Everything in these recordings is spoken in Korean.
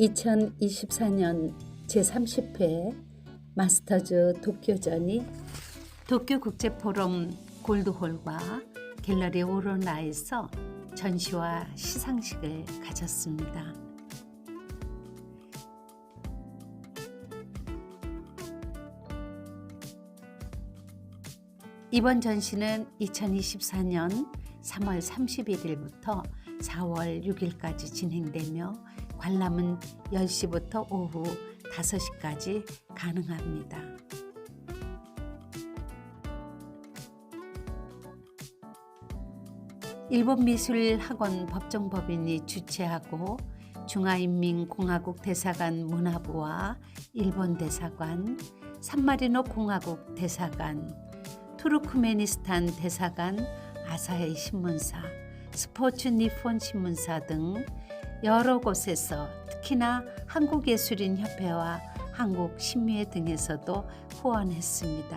2024년 제30회 마스터즈 도쿄전이 도쿄국제포럼 골드홀과 갤러리 오로나에서 전시와 시상식을 가졌습니다. 이번 전시는 2024년 3월 31일부터 4월 6일까지 진행되며 관람은 10시부터 오후 5시까지 가능합니다. 일본미술학원 법정법인이 주최하고 중화인민공화국 대사관 문화부와 일본 대사관, 산마리노 공화국 대사관, 투르크메니스탄 대사관, 아사히 신문사, 스포츠 니폰 신문사 등 여러 곳에서 특히나 한국예술인협회와 한국신미회 등에서도 후원했습니다.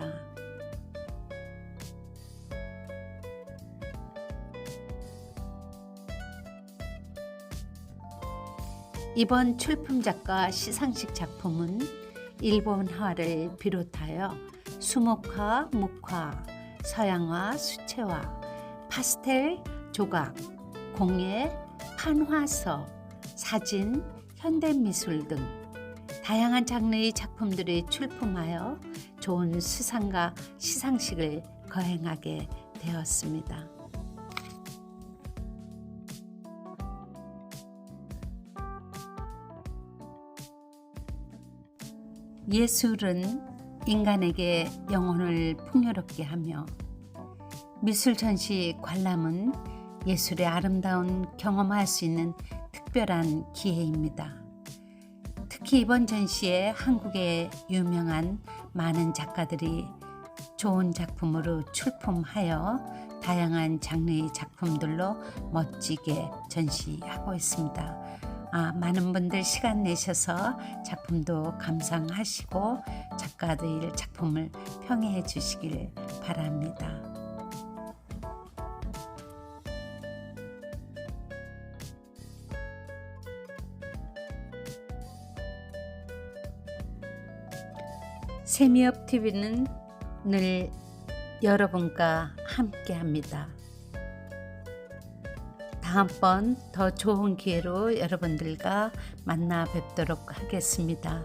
이번 출품 작가 시상식 작품은 일본화를 비롯하여 수목화, 묵화, 서양화, 수채화, 파스텔, 조각, 공예, 판화서, 사진, 현대미술 등 다양한 장르의 작품들이 출품하여 좋은 수상과 시상식을 거행하게 되었습니다. 예술은 인간에게 영혼을 풍요롭게 하며 미술 전시 관람은 예술의 아름다운 경험할 수 있는 특별한 기회입니다. 특히 이번 전시에 한국의 유명한 많은 작가들이 좋은 작품으로 출품하여 다양한 장르의 작품들로 멋지게 전시하고 있습니다. 아, 많은 분들 시간 내셔서 작품도 감상하시고 작가들 작품을 평해해 주시길 바랍니다. 세미업 TV는 늘 여러분과 함께 합니다. 다음번 더 좋은 기회로 여러분들과 만나 뵙도록 하겠습니다.